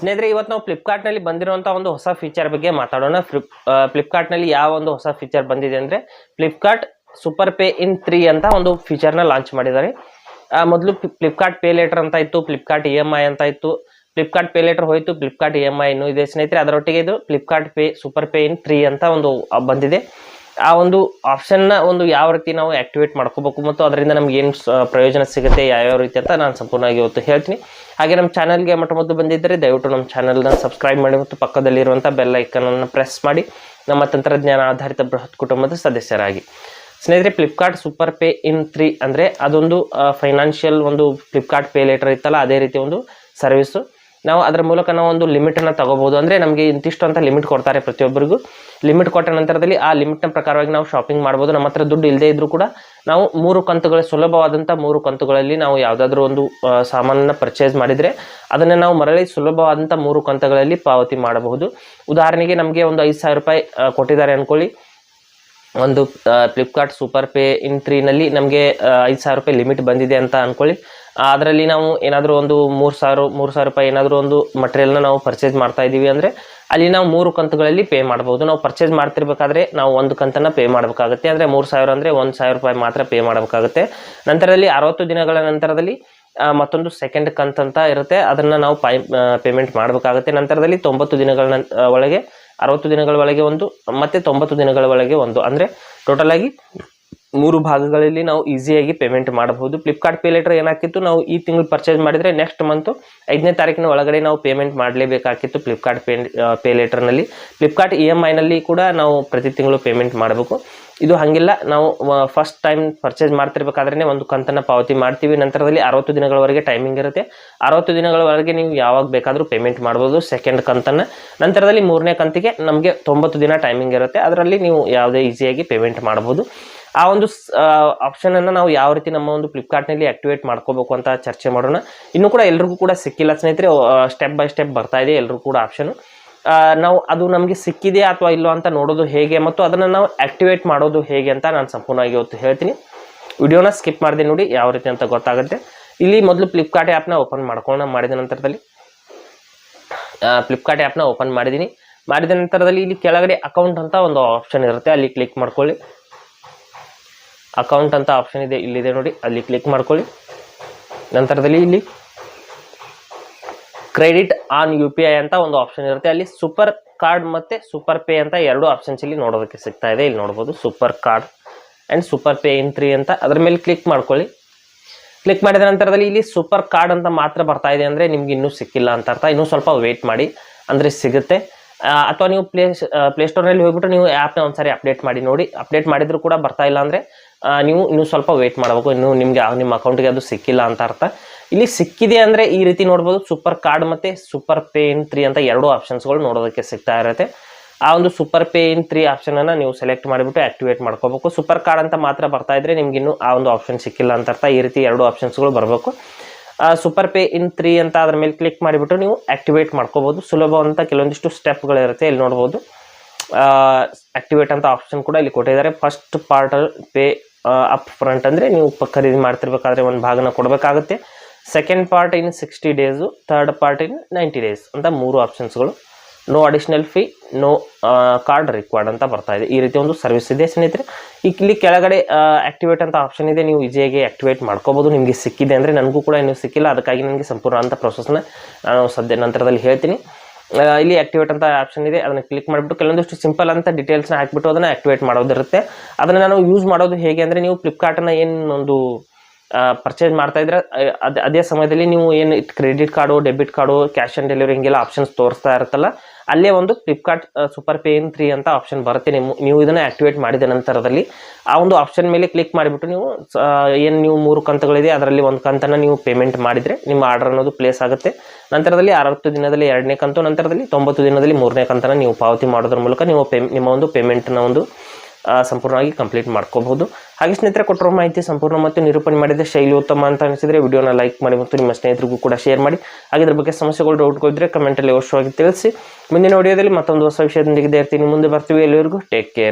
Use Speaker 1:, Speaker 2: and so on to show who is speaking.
Speaker 1: ಸ್ನೇಹಿತರೆ ಇವತ್ತು ನಾವು ಫ್ಲಿಪ್ಕಾರ್ಟ್ನಲ್ಲಿ ಬಂದಿರುವಂಥ ಒಂದು ಹೊಸ ಫೀಚರ್ ಬಗ್ಗೆ ಮಾತಾಡೋಣ. ಫ್ಲಿಪ್ ಫ್ಲಿಪ್ಕಾರ್ಟ್ನಲ್ಲಿ ಯಾವ ಒಂದು ಹೊಸ ಫೀಚರ್ ಬಂದಿದೆ ಅಂದರೆ Flipkart super pay in three ಅಂತ ಒಂದು ಫೀಚರ್ನ ಲಾಂಚ್ ಮಾಡಿದ್ದಾರೆ. ಮೊದಲು ಫ್ಲಿಪ್ಕಾರ್ಟ್ ಪೇ ಲೇಟರ್ ಅಂತ ಇತ್ತು ಫ್ಲಿಪ್ಕಾರ್ಟ್ ಇ ಎಂ ಐ ಅಂತ ಇತ್ತು. ಫ್ಲಿಪ್ಕಾರ್ಟ್ ಪೇ ಲೇಟರ್ ಹೋಯಿತು ಫ್ಲಿಪ್ಕಾರ್ಟ್ ಇ ಎಂ ಐ ಇನ್ನೂ ಇದೆ. ಸ್ನೇಹಿತರೆ, ಅದರೊಟ್ಟಿಗೆ ಇದು Flipkart pay super pay in three ಅಂತ ಒಂದು ಬಂದಿದೆ. ಆ ಒಂದು ಆಪ್ಷನ್ನ ಒಂದು ಯಾವ ರೀತಿ ನಾವು ಆಕ್ಟಿವೇಟ್ ಮಾಡ್ಕೋಬೇಕು ಮತ್ತು ಅದರಿಂದ ನಮ್ಗೆ ಏನು ಪ್ರಯೋಜನ ಸಿಗುತ್ತೆ, ಯಾವ್ಯಾವ ರೀತಿ ಅಂತ ನಾನು ಸಂಪೂರ್ಣವಾಗಿ ಇವತ್ತು ಹೇಳ್ತೀನಿ. ಹಾಗೆ ನಮ್ಮ ಚಾನಲ್ಗೆ ಮೊಟ್ಟ ಮೊದಲು ಬಂದಿದ್ದರೆ ದಯವಿಟ್ಟು ನಮ್ಮ ಚಾನಲ್ನ ಸಬ್ಸ್ಕ್ರೈಬ್ ಮಾಡಿ ಮತ್ತು ಪಕ್ಕದಲ್ಲಿರುವಂಥ ಬೆಲ್ ಐಕನನ್ನು ಪ್ರೆಸ್ ಮಾಡಿ. ನಮ್ಮ ತಂತ್ರಜ್ಞಾನ ಆಧಾರಿತ ಬೃಹತ್ ಕುಟುಂಬದ ಸದಸ್ಯರಾಗಿ. ಸ್ನೇಹಿತರೆ Flipkart super pay in three ಅಂದರೆ ಅದೊಂದು ಫೈನಾನ್ಷಿಯಲ್ ಒಂದು ಫ್ಲಿಪ್ಕಾರ್ಟ್ ಪೇ ಲೇಟರ್ ಇತ್ತಲ್ಲ, ಅದೇ ರೀತಿ ಒಂದು ಸರ್ವಿಸು ನಾವು ಅದರ ಮೂಲಕ ನಾವು ಒಂದು ಲಿಮಿಟನ್ನು ತಗೋಬೋದು. ಅಂದರೆ ನಮಗೆ ಇಂತಿಷ್ಟು ಅಂತ ಲಿಮಿಟ್ ಕೊಡ್ತಾರೆ ಪ್ರತಿಯೊಬ್ಬರಿಗೂ. ಲಿಮಿಟ್ ಕೊಟ್ಟ ನಂತರದಲ್ಲಿ ಆ ಲಿಮಿಟ್ನ ಪ್ರಕಾರವಾಗಿ ನಾವು ಶಾಪಿಂಗ್ ಮಾಡ್ಬೋದು. ನಮ್ಮ ಹತ್ರ ದುಡ್ಡು ಇಲ್ಲದೇ ಇದ್ರೂ ಕೂಡ ನಾವು ಮೂರು ಕಂತುಗಳ ಸುಲಭವಾದಂಥ ಮೂರು ಕಂತುಗಳಲ್ಲಿ ನಾವು ಯಾವುದಾದ್ರೂ ಒಂದು ಸಾಮಾನನ್ನು ಪರ್ಚೇಸ್ ಮಾಡಿದರೆ ಅದನ್ನು ನಾವು ಮರಳಿ ಸುಲಭವಾದಂಥ ಮೂರು ಕಂತುಗಳಲ್ಲಿ ಪಾವತಿ ಮಾಡಬಹುದು. ಉದಾಹರಣೆಗೆ ನಮಗೆ ಒಂದು ಐದು ಸಾವಿರ ರೂಪಾಯಿ ಕೊಟ್ಟಿದ್ದಾರೆ ಅಂದ್ಕೊಳ್ಳಿ ಒಂದು ಫ್ಲಿಪ್ಕಾರ್ಟ್ ಸೂಪರ್ ಪೇ ಇನ್ ತ್ರೀನಲ್ಲಿ ನಮಗೆ ಐದು ಸಾವಿರ ರೂಪಾಯಿ ಲಿಮಿಟ್ ಬಂದಿದೆ ಅಂತ ಅಂದ್ಕೊಳ್ಳಿ ಅದರಲ್ಲಿ ನಾವು ಏನಾದರೂ ಒಂದು ಮೂರು ಸಾವಿರ ಮೂರು ಸಾವಿರ ರೂಪಾಯಿ ಏನಾದರೂ ಒಂದು ಮಟೀರಿಯಲ್ನ ನಾವು ಪರ್ಚೇಸ್ ಮಾಡ್ತಾ ಇದ್ದೀವಿ ಅಂದರೆ ಅಲ್ಲಿ ನಾವು ಮೂರು ಕಂತುಗಳಲ್ಲಿ ಪೇ ಮಾಡ್ಬೋದು. ನಾವು ಪರ್ಚೇಸ್ ಮಾಡ್ತಿರ್ಬೇಕಾದ್ರೆ ನಾವು ಒಂದು ಕಂತನ್ನು ಪೇ ಮಾಡಬೇಕಾಗುತ್ತೆ. ಅಂದರೆ ಮೂರು ಸಾವಿರ ಅಂದರೆ ಒಂದು ಸಾವಿರ ರೂಪಾಯಿ ಮಾತ್ರ ಪೇ ಮಾಡಬೇಕಾಗುತ್ತೆ. ನಂತರದಲ್ಲಿ ಅರವತ್ತು ದಿನಗಳ ನಂತರದಲ್ಲಿ ಮತ್ತೊಂದು ಸೆಕೆಂಡ್ ಕಂತ್ ಅಂತ ಇರುತ್ತೆ. ಅದನ್ನು ನಾವು ಪೈ ಪೇಮೆಂಟ್ ಮಾಡಬೇಕಾಗುತ್ತೆ. ನಂತರದಲ್ಲಿ ತೊಂಬತ್ತು ದಿನಗಳ ಒಳಗೆ, ಅರವತ್ತು ದಿನಗಳ ಒಳಗೆ ಒಂದು, ಮತ್ತು ತೊಂಬತ್ತು ದಿನಗಳ ಒಳಗೆ ಒಂದು. ಅಂದರೆ ಟೋಟಲಾಗಿ ಮೂರು ಭಾಗಗಳಲ್ಲಿ ನಾವು ಈಸಿಯಾಗಿ ಪೇಮೆಂಟ್ ಮಾಡಬಹುದು. ಫ್ಲಿಪ್ಕಾರ್ಟ್ ಪೇ ಲೆಟರ್ ಏನಾಕಿತ್ತು ನಾವು ಈ ತಿಂಗಳು ಪರ್ಚೇಸ್ ಮಾಡಿದರೆ ನೆಕ್ಸ್ಟ್ ಮಂತು ಐದನೇ ತಾರೀಕಿನ ಒಳಗಡೆ ನಾವು ಪೇಮೆಂಟ್ ಮಾಡಲೇಬೇಕಾಗಿತ್ತು ಫ್ಲಿಪ್ಕಾರ್ಟ್ ಪೇ ಪೇ ಲೆಟರ್ನಲ್ಲಿ ಫ್ಲಿಪ್ಕಾರ್ಟ್ ಇ ಎಂ ಐನಲ್ಲಿ ಕೂಡ ನಾವು ಪ್ರತಿ ತಿಂಗಳು ಪೇಮೆಂಟ್ ಮಾಡಬೇಕು. ಇದು ಹಾಗಿಲ್ಲ. ನಾವು ಫಸ್ಟ್ ಟೈಮ್ ಪರ್ಚೇಸ್ ಮಾಡ್ತಿರ್ಬೇಕಾದ್ರೆ ಒಂದು ಕಂತನ್ನು ಪಾವತಿ ಮಾಡ್ತೀವಿ. ನಂತರದಲ್ಲಿ ಅರವತ್ತು ದಿನಗಳವರೆಗೆ ಟೈಮಿಂಗ್ ಇರುತ್ತೆ. ಅರವತ್ತು ದಿನಗಳವರೆಗೆ ನೀವು ಯಾವಾಗ ಬೇಕಾದರೂ ಪೇಮೆಂಟ್ ಮಾಡ್ಬೋದು ಸೆಕೆಂಡ್ ಕಂತನ್ನು. ನಂತರದಲ್ಲಿ ಮೂರನೇ ಕಂತಿಗೆ ನಮಗೆ ತೊಂಬತ್ತು ದಿನ ಟೈಮಿಂಗ್ ಇರುತ್ತೆ. ಅದರಲ್ಲಿ ನೀವು ಯಾವುದೇ ಈಸಿಯಾಗಿ ಪೇಮೆಂಟ್ ಮಾಡ್ಬೋದು. ಆ ಒಂದು ಆಪ್ಷನ್ ಅನ್ನ ನಾವು ಯಾವ ರೀತಿ ನಮ್ಮ ಒಂದು ಫ್ಲಿಪ್ಕಾರ್ಟ್ನಲ್ಲಿ ಆಕ್ಟಿವೇಟ್ ಮಾಡ್ಕೋಬೇಕು ಅಂತ ಚರ್ಚೆ ಮಾಡೋಣ. ಇನ್ನು ಕೂಡ ಎಲ್ರಿಗೂ ಕೂಡ ಸಿಕ್ಕಿಲ್ಲ ಸ್ನೇಹಿತರೆ ಸ್ಟೆಪ್ ಬೈ ಸ್ಟೆಪ್ ಬರ್ತಾ ಇದೆ ಎಲ್ರಿಗೂ ಕೂಡ ಆಪ್ಷನ್ ನಾವು ಅದು ನಮಗೆ ಸಿಕ್ಕಿದೆಯಾ ಅಥವಾ ಇಲ್ಲೋ ಅಂತ ನೋಡೋದು ಹೇಗೆ ಮತ್ತು ಅದನ್ನು ನಾವು ಆಕ್ಟಿವೇಟ್ ಮಾಡೋದು ಹೇಗೆ ಅಂತ ನಾನು ಸಂಪೂರ್ಣವಾಗಿ ಇವತ್ತು ಹೇಳ್ತೀನಿ. ವಿಡಿಯೋನ ಸ್ಕಿಪ್ ಮಾಡಿದೆ ನೋಡಿ, ಯಾವ ರೀತಿ ಅಂತ ಗೊತ್ತಾಗುತ್ತೆ. ಇಲ್ಲಿ ಮೊದಲು ಫ್ಲಿಪ್ಕಾರ್ಟ್ ಆ್ಯಪ್ನ ಓಪನ್ ಮಾಡ್ಕೊಂಡು ಮಾಡಿದ ನಂತರದಲ್ಲಿ ಫ್ಲಿಪ್ಕಾರ್ಟ್ ಆ್ಯಪ್ನ ಓಪನ್ ಮಾಡಿದ್ದೀನಿ ಮಾಡಿದ ನಂತರದಲ್ಲಿ ಇಲ್ಲಿ ಕೆಳಗಡೆ ಅಕೌಂಟ್ ಅಂತ ಒಂದು ಆಪ್ಷನ್ ಇರುತ್ತೆ. ಅಲ್ಲಿ ಕ್ಲಿಕ್ ಮಾಡ್ಕೊಳ್ಳಿ. ಅಕೌಂಟ್ ಅಂತ ಆಪ್ಷನ್ ಇದೆ, ಇಲ್ಲಿದೆ ನೋಡಿ, ಅಲ್ಲಿ ಕ್ಲಿಕ್ ಮಾಡ್ಕೊಳ್ಳಿ. ನಂತರದಲ್ಲಿ ಇಲ್ಲಿ credit on U P I ಅಂತ ಒಂದು ಆಪ್ಷನ್ ಇರುತ್ತೆ. ಅಲ್ಲಿ ಸೂಪರ್ ಕಾರ್ಡ್ ಮತ್ತೆ ಸೂಪರ್ ಪೇ ಅಂತ ಎರಡು ಆಪ್ಷನ್ಸ್ ಇಲ್ಲಿ ನೋಡೋದಕ್ಕೆ ಸಿಗ್ತಾ ಇದೆ. ಇಲ್ಲಿ ನೋಡ್ಬೋದು super card and super pay in three ಅಂತ. ಅದ್ರ ಮೇಲೆ ಕ್ಲಿಕ್ ಮಾಡ್ಕೊಳ್ಳಿ. ಕ್ಲಿಕ್ ಮಾಡಿದ ನಂತರದಲ್ಲಿ ಇಲ್ಲಿ ಸೂಪರ್ ಕಾರ್ಡ್ ಅಂತ ಮಾತ್ರ ಬರ್ತಾ ಇದೆ ಅಂದರೆ ನಿಮ್ಗೆ ಇನ್ನೂ ಸಿಕ್ಕಿಲ್ಲ ಅಂತ ಅರ್ಥ. ಇನ್ನೂ ಸ್ವಲ್ಪ ವೇಟ್ ಮಾಡಿ, ಅಂದರೆ ಸಿಗುತ್ತೆ. ಅಥವಾ ನೀವು ಪ್ಲೇ ಪ್ಲೇಸ್ಟೋರ್ನಲ್ಲಿ ಹೋಗ್ಬಿಟ್ಟು ನೀವು ಆ್ಯಪ್ನ ಒಂದ್ಸರಿ ಅಪ್ಡೇಟ್ ಮಾಡಿ ನೋಡಿ. ಅಪ್ಡೇಟ್ ಮಾಡಿದರೂ ಕೂಡ ಬರ್ತಾ ಇಲ್ಲ ಅಂದರೆ ನೀವು ಇನ್ನೂ ಸ್ವಲ್ಪ ವೇಟ್ ಮಾಡಬೇಕು. ಇನ್ನು ನಿಮಗೆ ನಿಮ್ಮ ಅಕೌಂಟಿಗೆ ಅದು ಸಿಕ್ಕಿಲ್ಲ ಅಂತ ಅರ್ಥ. ಇಲ್ಲಿ ಸಿಕ್ಕಿದೆ ಅಂದರೆ ಈ ರೀತಿ ನೋಡ್ಬೋದು ಸೂಪರ್ ಕಾರ್ಡ್ ಮತ್ತು ಸೂಪರ್ ಪೇ ಇನ್ ತ್ರೀ ಅಂತ ಎರಡು ಆಪ್ಷನ್ಸ್ಗಳು ನೋಡೋದಕ್ಕೆ ಸಿಗ್ತಾ ಇರುತ್ತೆ. ಆ ಒಂದು ಸೂಪರ್ ಪೇ ಇನ್ ತ್ರೀ ಆಪ್ಷನನ್ನು ನೀವು ಸೆಲೆಕ್ಟ್ ಮಾಡಿಬಿಟ್ಟು ಆಕ್ಟಿವೇಟ್ ಮಾಡ್ಕೋಬೇಕು. ಸೂಪರ್ ಕಾರ್ಡ್ ಅಂತ ಮಾತ್ರ ಬರ್ತಾ ಇದ್ರೆ ನಿಮ್ಗೆ ಇನ್ನೂ ಆ ಒಂದು ಆಪ್ಷನ್ ಸಿಕ್ಕಿಲ್ಲ ಅಂತ ಅರ್ಥ. ಈ ರೀತಿ ಎರಡು ಆಪ್ಷನ್ಸ್ಗಳು ಬರಬೇಕು. ಸೂಪರ್ ಪೇ ಇನ್ ತ್ರೀ ಅಂತ ಅದ್ರ ಮೇಲೆ ಕ್ಲಿಕ್ ಮಾಡಿಬಿಟ್ಟು ನೀವು ಆಕ್ಟಿವೇಟ್ ಮಾಡ್ಕೋಬೋದು. ಸುಲಭವಂತ ಕೆಲವೊಂದಿಷ್ಟು ಸ್ಟೆಪ್ಗಳಿರುತ್ತೆ ಇಲ್ಲಿ ನೋಡ್ಬೋದು. ಆಕ್ಟಿವೇಟ್ ಅಂತ ಆಪ್ಷನ್ ಕೂಡ ಇಲ್ಲಿ ಕೊಟ್ಟಿದ್ದಾರೆ. First partial pay up front ಅಂದರೆ ನೀವು ಖರೀದಿ ಮಾಡ್ತಿರ್ಬೇಕಾದ್ರೆ ಒಂದು ಭಾಗನ ಕೊಡಬೇಕಾಗುತ್ತೆ. Second part in sixty days third part in ninety days ಅಂತ ಮೂರು ಆಪ್ಷನ್ಸ್ಗಳು no additional fee no card required ಅಂತ ಬರ್ತಾ ಇದೆ. ಈ ರೀತಿ ಒಂದು ಸರ್ವಿಸ್ ಇದೆ ಸ್ನೇಹಿತರೆ. ಇಲ್ಲಿ ಕೆಳಗಡೆ ಆಕ್ಟಿವೇಟ್ ಅಂತ ಆಪ್ಷನ್ ಇದೆ. ನೀವು ಈಸಿಯಾಗಿ ಆಕ್ಟಿವೇಟ್ ಮಾಡ್ಕೋಬೋದು. ನಿಮಗೆ ಸಿಕ್ಕಿದೆ ಅಂದರೆ ನನಗೂ ಕೂಡ ಇನ್ನೂ ಸಿಕ್ಕಿಲ್ಲ. ಅದಕ್ಕಾಗಿ ನನಗೆ ಸಂಪೂರ್ಣ ಅಂತ ಪ್ರೊಸೆಸ್ನ ನಾನು ಸದ್ಯ ನಂತರದಲ್ಲಿ ಹೇಳ್ತೀನಿ. ಇಲ್ಲಿ ಆಕ್ಟಿವೇಟ್ ಅಂತ ಆಪ್ಷನ್ ಇದೆ. ಅದನ್ನ ಕ್ಲಿಕ್ ಮಾಡಿಬಿಟ್ಟು ಕೆಲವೊಂದಿಷ್ಟು ಸಿಂಪಲ್ ಅಂತ ಡೀಟೇಲ್ಸ್ನ ಹಾಕ್ಬಿಟ್ಟು ಅದನ್ನ ಆಕ್ಟಿವೇಟ್ ಮಾಡೋದಿರುತ್ತೆ. ಅದನ್ನ ನಾನು ಯೂಸ್ ಮಾಡೋದು ಹೇಗೆ ಅಂದ್ರೆ, ನೀವು ಫ್ಲಿಪ್ಕಾರ್ಟನ್ನ ಏನು ಒಂದು ಪರ್ಚೇಸ್ ಮಾಡ್ತಾ ಇದ್ರೆ ಅ- ಅದೇ ಸಮಯದಲ್ಲಿ ನೀವು ಏನು credit card debit card cash on delivery ಹಿಂಗೆಲ್ಲ ಆಪ್ಷನ್ಸ್ ತೋರಿಸ್ತಾ ಇರುತ್ತಲ್ಲ, ಅಲ್ಲೇ ಒಂದು Flipkart super pay in three ಅಂತ ಆಪ್ಷನ್ ಬರುತ್ತೆ. ನೀವು ನೀವು ಇದನ್ನು ಆಕ್ಟಿವೇಟ್ ಮಾಡಿದ ನಂತರದಲ್ಲಿ ಆ ಒಂದು ಆಪ್ಷನ್ ಮೇಲೆ ಕ್ಲಿಕ್ ಮಾಡಿಬಿಟ್ಟು ನೀವು ಏನು ನೀವು ಮೂರು ಕಂತುಗಳಿದೆ, ಅದರಲ್ಲಿ ಒಂದು ಕಂತನ್ನು ನೀವು ಪೇಮೆಂಟ್ ಮಾಡಿದರೆ ನಿಮ್ಮ ಆರ್ಡರ್ ಅನ್ನೋದು ಪ್ಲೇಸ್ ಆಗುತ್ತೆ. ನಂತರದಲ್ಲಿ ಅರವತ್ತು ದಿನದಲ್ಲಿ ಎರಡನೇ ಕಂತು, ನಂತರದಲ್ಲಿ ತೊಂಬತ್ತು ದಿನದಲ್ಲಿ ಮೂರನೇ ಕಂತನ್ನು ನೀವು ಪಾವತಿ ಮಾಡೋದ್ರ ಮೂಲಕ ನೀವು ನಿಮ್ಮ ಒಂದು ಪೇಮೆಂಟ್ನ ಒಂದು ಸಂಪೂರ್ಣವಾಗಿ ಕಂಪ್ಲೀಟ್ ಮಾಡ್ಕೋಬಹುದು. ಹಾಗೆ ಸ್ನೇಹಿತರೆ, ಕೊಟ್ಟಿರೋ ಮಾಹಿತಿ ಸಂಪೂರ್ಣ ಮತ್ತು ನಿರೂಪಣೆ ಮಾಡಿದ ಶೈಲಿ ಉತ್ತಮ ಅಂತ ಅನಿಸಿದರೆ ವಿಡಿಯೋನ ಲೈಕ್ ಮಾಡಿ ಮತ್ತು ನಿಮ್ಮ ಸ್ನೇಹಿತರಿಗೂ ಕೂಡ ಶೇರ್ ಮಾಡಿ. ಹಾಗೆ ಇದ್ರ ಬಗ್ಗೆ ಸಮಸ್ಯೆಗಳು ಡೌಟ್ಗಳಿದ್ರೆ ಕಮೆಂಟಲ್ಲಿ ಅವಶ್ಯವಾಗಿ ತಿಳಿಸಿ. ಮುಂದಿನ ವಿಡಿಯೋದಲ್ಲಿ ಮತ್ತೊಂದು ಹೊಸ ವಿಷಯದೊಂದಿಗೆ ಇರ್ತೀನಿ ಮುಂದೆ ಬರ್ತೀವಿ. ಎಲ್ಲರಿಗೂ ಟೇಕ್ ಕೇರ್